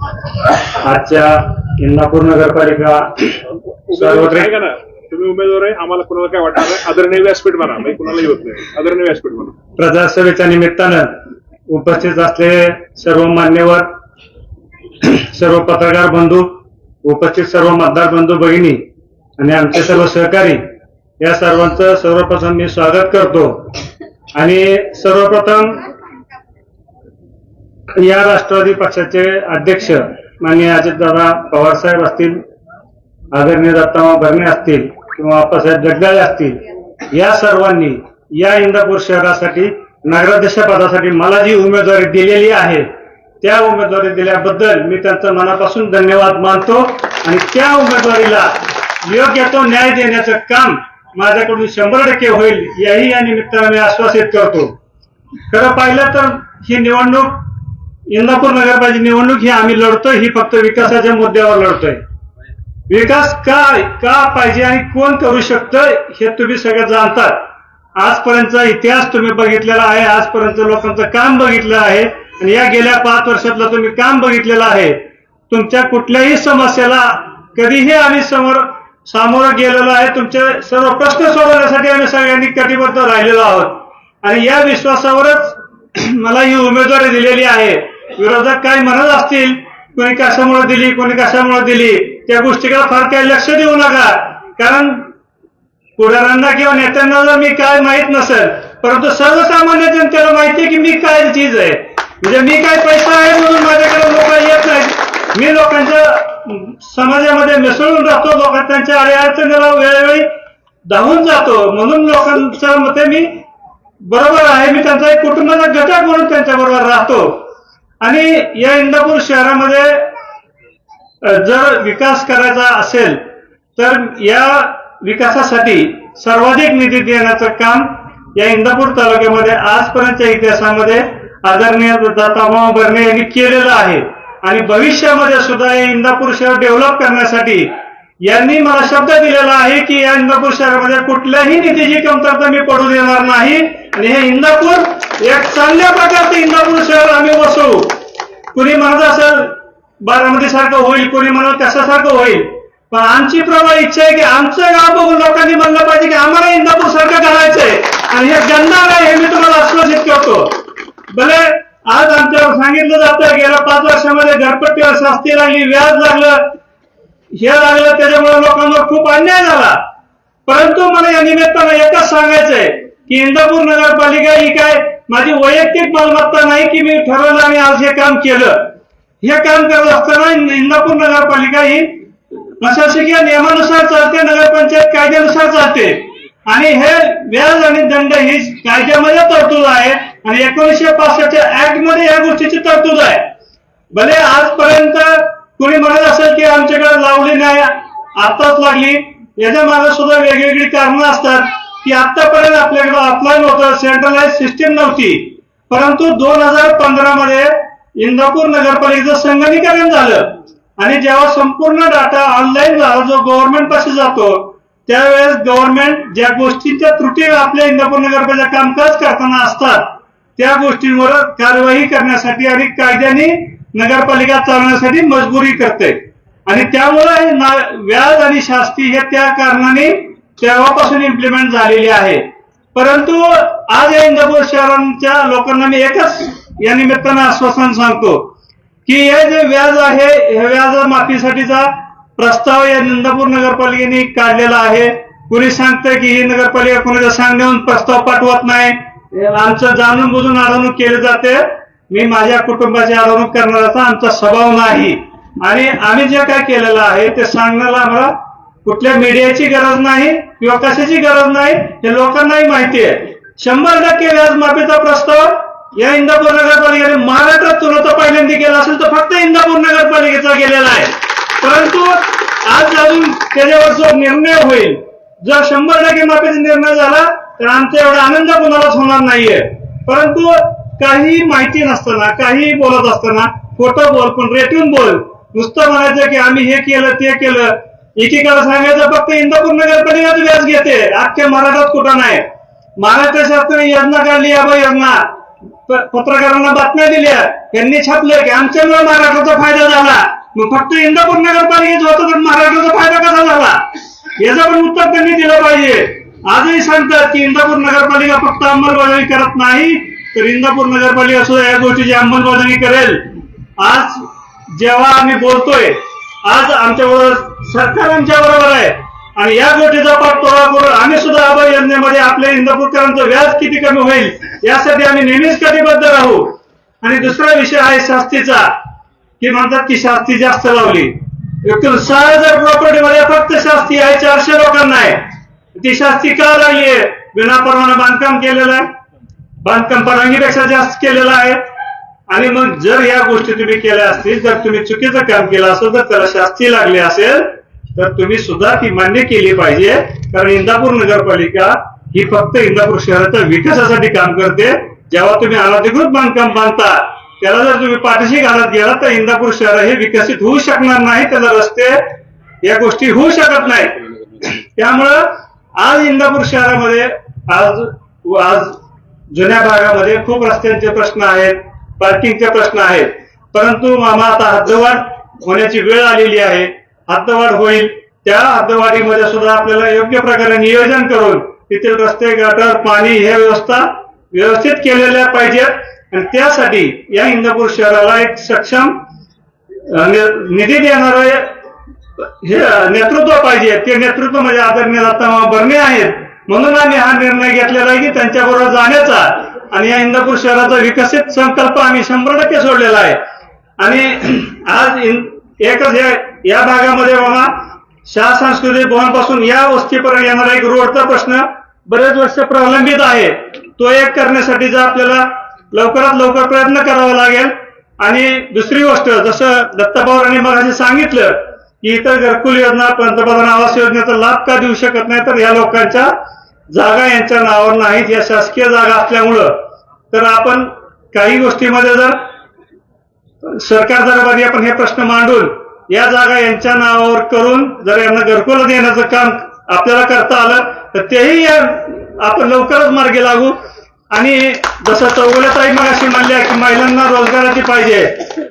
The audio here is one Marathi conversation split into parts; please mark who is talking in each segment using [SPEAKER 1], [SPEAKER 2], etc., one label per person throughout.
[SPEAKER 1] आजच्या इंदापूर नगरपालिका
[SPEAKER 2] ना तुम्ही उमेदवार आहे आम्हाला कुणाला काय वाटणार आदरणीय व्यासपीठ म्हणा म्हणजे कुणालाही होत नाही. आदरणीय व्यासपीठ म्हणा.
[SPEAKER 1] प्रजासभेच्या निमित्तानं उपस्थित असलेले सर्व मान्यवर सर्व पत्रकार बंधू उपस्थित सर्व मतदार बंधू भगिनी आणि आमचे सर्व सहकारी या सर्वांचं सर्वप्रथम मी स्वागत करतो. आणि सर्वप्रथम या राष्ट्रवादी पक्षाचे अध्यक्ष माननीय अजितदादा पवार साहेब असतील आदरणीय दत्तामा भरणे असतील किंवा अप्पासाहेब जगदाळे असतील या सर्वांनी या इंदापूर शहरासाठी नगराध्यक्ष पदासाठी मला जी उमेदवारी दिलेली आहे त्या उमेदवारी दिल्याबद्दल मी त्यांचं मनापासून धन्यवाद मानतो आणि त्या उमेदवारीला योग्य तो न्याय देण्याचं काम माझ्याकडून शंभर टक्के होईल याही या निमित्तानं मी आश्वासित करतो. खरं पाहिलं तर ही निवडणूक इंदापूर नगरपालिका निवडणूक ही आम्ही लढतोय ही फक्त विकासाच्या मुद्द्यावर लढतोय. विकास काय का पाहिजे आणि कोण करू शकतं हे तुम्ही सगळं जाणतात. आजपर्यंतचा इतिहास तुम्ही बघितलेला आहे आजपर्यंत लोकांचं काम बघितलं आहे आणि या गेल्या पाच वर्षातलं तुम्ही काम बघितलेलं आहे. तुमच्या कुठल्याही समस्याला कधीही आम्ही समोर सामोरं गेलेलो आहे तुमचे सर्व प्रश्न सोडवण्यासाठी आम्ही सगळ्यांनी कटिबद्ध राहिलेलो आहोत. आणि या विश्वासावरच मला ही उमेदवारी दिलेली आहे. विरोधक काय म्हणत असतील कोणी कशामुळे दिली कोणी कशामुळे दिली त्या गोष्टीकडे फार काही लक्ष देऊ नका. कारण पुढाऱ्यांना किंवा नेत्यांना जर मी काय माहीत नसेल परंतु सर्वसामान्य जनतेला माहिती आहे की मी काय चीज आहे. म्हणजे मी काय पैसा आहे म्हणून माझ्याकडे लोक येत नाहीत. मी लोकांच्या समाजामध्ये मिसळून राहतो लोक त्यांच्या अडीअडचणीला वेळोवेळी धावून जातो. म्हणून लोकांच्या मते मी बरोबर आहे. मी त्यांचा एक कुटुंबाचा घटक म्हणून त्यांच्या बरोबर राहतो. आणि या इंदापूर शहरामध्ये जर विकास करायचा असेल तर या विकासासाठी सर्वाधिक निधी देण्याचं काम या इंदापूर तालुक्यामध्ये आजपर्यंतच्या इतिहासामध्ये आदरणीय दत्ताभाऊ बर्णे यांनी केलेलं आहे. आणि भविष्यामध्ये सुद्धा हे इंदापूर शहर डेव्हलप करण्यासाठी यांनी मला शब्द दिलेला आहे की या इंदापूर शहरामध्ये कुठल्याही निधीची कमतरता मी पडू देणार नाही. आणि हे इंदापूर एक चांगल्या प्रकारचं इंदापूर शहर आम्ही बसवू. कुणी म्हणत असेल बारामती सारखं होईल कोणी म्हणत सारखं होईल. पण आमची प्रबळ इच्छा आहे की आमचं गाव बघून लोकांनी म्हणलं पाहिजे की आम्हाला इंदापूर सारखं करायचंय आणि हे गंदा नाही हे मी तुम्हाला आश्वासित करतो. भले आज आमच्यावर सांगितलं जातं गेल्या पाच वर्षामध्ये घरपट्टीवर शास्ती लागली व्याज लागलं हे लागलं त्याच्यामुळे लोकांवर खूप अन्याय झाला. परंतु मला या निमित्तानं एकच सांगायचंय की इंदापूर नगरपालिका ही काय माझी वैयक्तिक मालमत्ता नाही की मी ठरवलं आणि आज हे काम केलं. हे काम करत असताना इंदापूर नगरपालिका ही प्रशासकीय नियमानुसार चालते नगरपंचायत कायद्यानुसार चालते. आणि हे व्याज आणि दंड ही कायद्यामध्ये तरतूद आहे आणि एकोणीसशे पासष्टच्या ऍक्टमध्ये या गोष्टीची तरतूद आहे. भले आजपर्यंत कोणी म्हणत असेल की आमच्याकडे लावली नाही आताच लागली. याच्या मागे सुद्धा वेगवेगळी कारणं असतात. की आतापर्यंत आपल्याकडे ऑफलाईन होतं सेंट्रलाइज सिस्टीम नव्हती. परंतु दोन हजार पंधरा मध्ये इंदापूर नगरपालिकेचं संगणीकरण झालं. आणि जेव्हा संपूर्ण डाटा ऑनलाईन झाला जो गव्हर्नमेंट पाशी जातो त्यावेळेस गव्हर्नमेंट ज्या गोष्टींच्या त्रुटी आपल्या इंदापूर नगरपालिका कामकाज करताना असतात त्या गोष्टींवर कार्यवाही करण्यासाठी आणि कायद्याने नगरपालिका चालवण्यासाठी मजबुरी करते. आणि त्यामुळे व्याज आणि शास्ती हे त्या कारणाने तेव्हापासून इम्प्लिमेंट झालेली आहे? परंतु आज या इंदापूर शहरांच्या लोकांना मी एकच या निमित्तानं आश्वासन सांगतो की हे जे व्याज आहे हे व्याज माफीसाठीचा प्रस्ताव या इंदापूर नगरपालिकेने काढलेला आहे. कुणी सांगतंय की ही नगरपालिका कोणाच्या सांगण्याहून प्रस्ताव पाठवत नाही. आमचं जाणून बुजून अडवणूक केली जाते. मी माझ्या कुटुंबाची अडवणूक करणाऱ्याचा आमचा स्वभाव नाही. आणि आम्ही जे काय केलेलं आहे ते सांगण्याला आम्हाला कुठल्या मीडियाची गरज नाही. किंवा कशाची गरज नाही हे लोकांनाही माहिती आहे. शंभर टक्के व्याजमाफीचा प्रस्ताव या इंदापूर नगरपालिकेने महाराष्ट्रात तुला पहिल्यांदा केला असेल तर फक्त इंदापूर नगरपालिकेचा गेलेला आहे. परंतु आज अजून त्याच्यावर जो निर्णय होईल जर शंभर टक्के माफीचा निर्णय झाला तर आमचा एवढा आनंद कोणालाच होणार नाहीये. परंतु काही माहिती नसताना काही बोलत असताना खोटं बोल पण रेटून बोल नुसतं म्हणायचं की आम्ही हे केलं ते केलं एकीकडे सांगायचं फक्त इंदापूर नगरपालिकाच व्याज घेते अख्ख्या मराठात कुठं नाही. महाराष्ट्र शासनाने योजना काढली या योजना. पत्रकारांना बातम्या दिल्या. त्यांनी छापले की आमच्यामुळे महाराष्ट्राचा फायदा झाला. मग फक्त इंदापूर नगरपालिकेच होतं तर महाराष्ट्राचा फायदा कसा झाला? याचं पण उत्तर त्यांनी दिलं पाहिजे. आजही सांगतात की इंदापूर नगरपालिका फक्त अंमलबजावणी करत नाही तर इंदापूर नगरपालिका सुद्धा या गोष्टीची अंमलबजावणी करेल. आज जेव्हा आम्ही बोलतोय आज आमच्याबरोबर सरकार आमच्या बरोबर आहे. आणि या गोष्टीचा पाठपुरावा करून आम्ही सुद्धा आभार योजनेमध्ये आपल्या इंदापूरकरांचं व्याज किती कमी होईल यासाठी आम्ही नेहमीच कटिबद्ध राहू. आणि दुसरा विषय आहे शास्तीचा. की म्हणतात की शास्ती जास्त लावली. एकूण सहा हजार प्रॉपर्टीमध्ये फक्त शास्ती आहे चारशे लोकांना आहे. ती शास्ती का लागलीये विना परवाना बांधकाम केलेलं आहे. बांधकाम परवानगीपेक्षा जास्त केलेलं आहे. आणि मग जर या गोष्टी तुम्ही केल्या असतील जर तुम्ही चुकीचं काम केलं असेल तर त्याला शास्ती लागली असेल तर तुम्ही सुद्धा ती मान्य केली पाहिजे. कारण इंदापूर नगरपालिका ही फक्त इंदापूर शहराच्या विकासासाठी काम करते. जेव्हा तुम्ही अनधिकृत बांधकाम बांधता त्याला जर तुम्ही पाठीशी घालत गेला तर इंदापूर शहर हे विकसित होऊ शकणार नाही. त्याला रस्ते या गोष्टी होऊ शकत नाही त्यामुळं आज इंदापूर शहरामध्ये आज आज जुन्या भागामध्ये खूप रस्त्यांचे प्रश्न आहेत. पार्किंगचे प्रश्न आहेत. परंतु मामा आता हद्दवाढ होण्याची वेळ आलेली आहे. हद्दवाढ होईल. त्या हद्दवाढीमध्ये सुद्धा आपल्याला योग्य प्रकारे नियोजन करून तिथे रस्ते गटर पाणी हे व्यवस्था व्यवस्थित केलेल्या पाहिजेत. आणि त्यासाठी या इंदापूर शहराला एक सक्षम निधी देणारं हे नेतृत्व पाहिजे. ते नेतृत्व म्हणजे आदरणीय दत्ता बर्णे आहेत. म्हणून आम्ही हा निर्णय घेतलेला आहे की त्यांच्याबरोबर जाण्याचा आणि या इंदापूर शहराचा विकसित संकल्प आम्ही शंभर टक्के सोडलेला आहे. आणि आज एकच या भागामध्ये बाबा शाह सांस्कृतिक भवनपासून या वस्तीपर्यंत येणारा एक रोडचा प्रश्न बरेच वर्ष प्रलंबित आहे. तो एक करण्यासाठी जर आपल्याला लवकरात लवकर प्रयत्न करावा लागेल. आणि दुसरी गोष्ट जसं दत्ता पवारांनी मगाशी सांगितलं की इतर घरकुल योजना पंतप्रधान आवास योजनेचा लाभ का देऊ शकत नाही तर या लोकांच्या जागा यांच्या नावावर नाहीत या शासकीय जागा असल्यामुळं. तर आपण काही गोष्टीमध्ये जर सरकार दरबारी आपण हे प्रश्न मांडून या जागा यांच्या नावावर करून जर यांना घरकुल देण्याचं काम आपल्याला करता आलं तर तेही या आपण लवकरच मार्गी लागू. आणि जसं चौगुल्याताई मगाशी म्हणल्या की महिलांना रोजगाराची पाहिजे.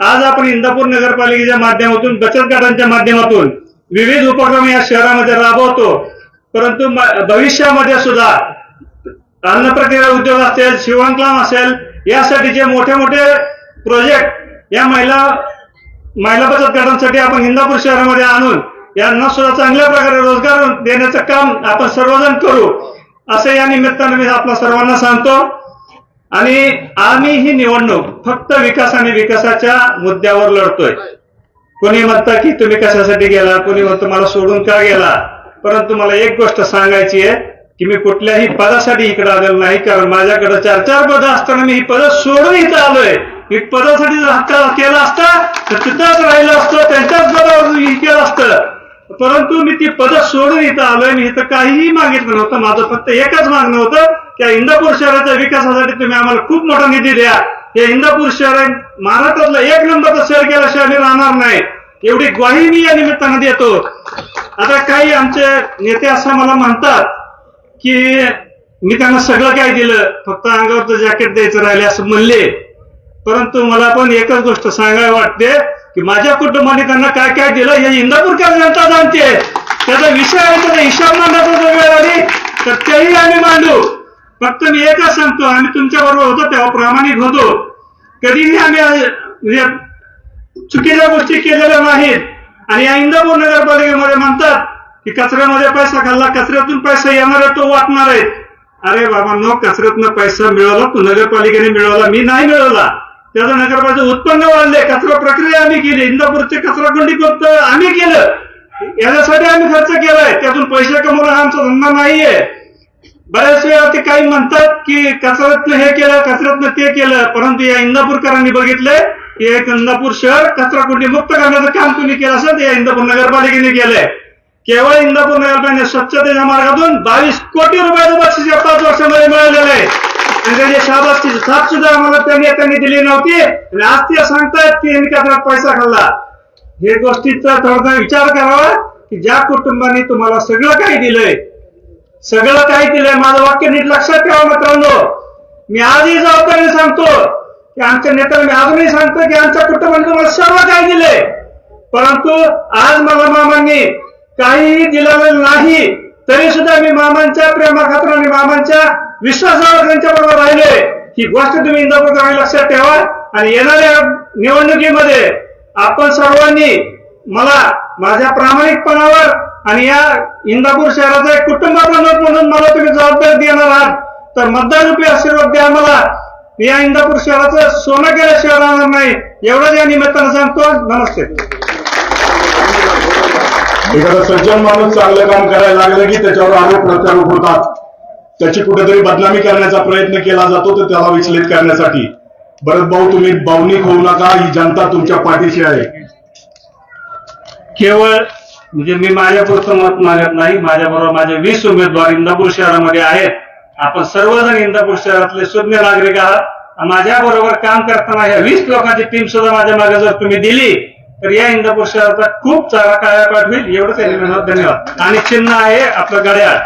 [SPEAKER 1] आज आपण इंदापूर नगरपालिकेच्या माध्यमातून बचत गटांच्या माध्यमातून विविध उपक्रम या शहरामध्ये राबवतो. परंतु भविष्यामध्ये सुद्धा अन्न प्रक्रिया उद्योग असेल शिवणकाम असेल यासाठी जे मोठे मोठे प्रोजेक्ट या महिला महिला बचत गटांसाठी आपण इंदापूर शहरामध्ये आणून यांना सुद्धा चांगल्या प्रकारे रोजगार देण्याचं काम आपण सर्वजण करू असं या निमित्ताने मी आपल्या सर्वांना सांगतो. आणि आम्ही ही निवडणूक फक्त विकास आणि विकासाच्या मुद्द्यावर लढतोय. कोणी म्हणतं की तुम्ही कशासाठी गेला? कोणी म्हणतो मला सोडून का गेला? परंतु मला एक गोष्ट सांगायची आहे की मी कुठल्याही पदासाठी इकडे आलेलो नाही कारण माझ्याकडे चार चार पदं असताना मी ही पदं सोडून इथं आलोय. मी पदासाठी जर केला असता तर तिथंच राहिलं असतं त्यांच्याच पदावर केलं असतं. परंतु मी ती पद सोडून इथं आलोय मी इथं काहीही मागितलं नव्हतं. माझं फक्त एकच मागणं होतं की इंदापूर शहराच्या विकासासाठी तुम्ही आम्हाला खूप मोठा निधी द्या. हे इंदापूर शहर महाराष्ट्रातलं एक नंबरचं शहर केल्याशिवाय आम्ही राहणार नाही. एवढी ग्वाही मी या निमित्तानं देतो. आता काही आमचे नेते असं मला म्हणतात की मी त्यांना सगळं काय दिलं फक्त अंगावरचं जॅकेट द्यायचं राहिले असं म्हणले. परंतु मला पण एकच गोष्ट सांगायला वाटते की माझ्या कुटुंबाने त्यांना काय काय दिलं हे इंदापूरकर जनता जाणते. त्याचा विषय आहे त्याचा हिशाब मांडायचा जर वेळ आली तर तेही आम्ही मांडू. फक्त मी एकच सांगतो आम्ही तुमच्या बरोबर होतो तेव्हा प्रामाणिक होतो. कधीही आम्ही म्हणजे चुकीच्या गोष्टी केलेल्या नाहीत. आणि या इंदापूर नगरपालिकेमध्ये म्हणतात की कचऱ्यामध्ये पैसा खाल्ला कचऱ्यातून पैसा येणार आहे तो वाटणार आहे. अरे बाबा नो कचऱ्यातनं पैसा मिळवला तो नगरपालिकेने मिळवला मी नाही मिळवला त्याचं नगरपालिकेचं उत्पन्न वाढले कचरा प्रक्रिया आम्ही केली इंदापूरचे कचरा कोंडी फक्त आम्ही केलं. याच्यासाठी आम्ही खर्च केलाय त्यातून पैसे कमवणं हा आमचा धंदा नाहीये. बऱ्याच वेळा ते काही म्हणतात की कचऱ्यातनं हे केलं कचऱ्यातनं ते केलं परंतु या इंदापूरकरांनी बघितलंय की एक इंदापूर शहर कचरा कुंडी मुक्त करण्याचं काम तुम्ही केलं असं ते या इंदापूर नगरपालिकेने केलंय. केवळ इंदापूर नगरपालिकेने स्वच्छतेच्या मार्गातून बावीस कोटी रुपयाचं बक्षीस या पाच वर्षामध्ये मिळालेलं आहे आणि त्याची शाबासची साथ सुद्धा आम्हाला त्यांनी त्यांनी दिली नव्हती. आणि आज ते सांगतायत की यांनी पैसा खाल्ला. हे गोष्टीचा थोडासा विचार करावा की ज्या कुटुंबाने तुम्हाला सगळं काही दिलंय सगळं काही दिलंय माझं वाक्य नीट लक्षात ठेवा मित्रांनो. मी आजही जबाबदारीने सांगतो की आमच्या नेत्याला मी अजूनही सांगतो की आमच्या कुटुंबाने तुम्हाला सर्व काय दिले परंतु आज मला मामांनी काहीही दिलेलं नाही तरी सुद्धा मी मामांच्या प्रेमाखातर आणि मामांच्या विश्वासावर त्यांच्या बरोबर राहिले. ही गोष्ट तुम्ही इंदापूर लक्षात ठेवा. आणि येणाऱ्या निवडणुकीमध्ये आपण सर्वांनी मला माझ्या प्रामाणिकपणावर आणि या इंदापूर शहराचा एक कुटुंब बांधव म्हणून मला तुम्ही जबाबदारी देणार आहात. तर मतदाररूपी आशीर्वाद द्या मला. या इंदापूर शहराचं सोनं केल्याशिवाय राहणार नाही एवढंच या निमित्तानं सांगतो. नमस्ते.
[SPEAKER 3] एखादा सज्जन माणूस चांगलं काम करायला लागलं की त्याच्यावर आरोप प्रत्यारोप होतात. त्याची कुठेतरी बदनामी करण्याचा प्रयत्न केला जातो तर त्याला विचलित करण्यासाठी. भरत भाऊ तुम्ही भावनिक होऊ नका ही जनता तुमच्या पाठीशी आहे.
[SPEAKER 1] केवळ म्हणजे मी माझ्यापुरतं मत मागत नाही माझ्याबरोबर माझे वीस उमेदवार इंदापूर शहरामध्ये आहेत. आपण सर्वजण इंदापूर शहरातले सुज्ञ नागरिक आहात. माझ्या बरोबर काम करताना ह्या वीस लोकांची टीम सुद्धा माझ्या मागे जर तुम्ही दिली तर या इंदापूर शहराचा खूप चांगला काया पाठ होईल एवढंच आहे. धन्यवाद आणि चिन्ह आहे आपलं गड्याळ